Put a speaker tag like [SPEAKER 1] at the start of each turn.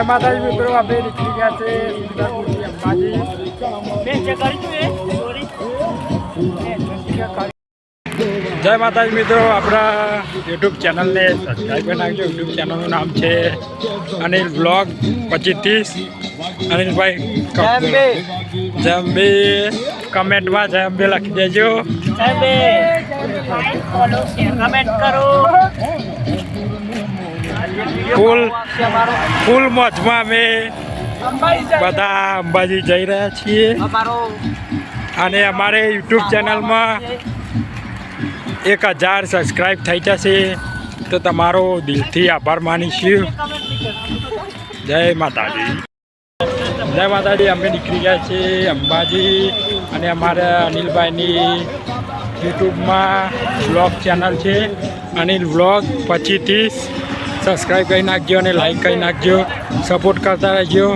[SPEAKER 1] જય માતાજી મિત્રો આપણે નીકળી ગયા છે અંબાજી. જય માતાજી મિત્રો આપણા યુટ્યુબ ચેનલને સબસ્ક્રાઈબ કરી નાખજો. યુટ્યુબ ચેનલનું નામ છે અનિલ બ્લોગ પચીસ ત્રીસ. અનિલભાઈ જમ્બે કમેન્ટમાં જમ્બે લખી દેજો.
[SPEAKER 2] કમેન્ટ કરો.
[SPEAKER 1] ફૂલ ફૂલ મોજમાં અમે બધા અંબાજી જઈ રહ્યા છીએ. અને અમારે યુટ્યુબ ચેનલમાં એક હજાર સબસ્ક્રાઈબ થઈ જશે. તો તમારો દિલથી આભાર માનીશું જય માતાજી. જય માતાજી, અમે નીકળી ગયા છીએ અંબાજી. અને અમારા અનિલભાઈની યુટ્યુબમાં બ્લોગ ચેનલ છે. અનિલ બ્લોગ પચીસ સબસ્ક્રાઈબ કરી નાખજો અને લાઈક કરી નાખજો. સપોર્ટ કરતા રહેજો.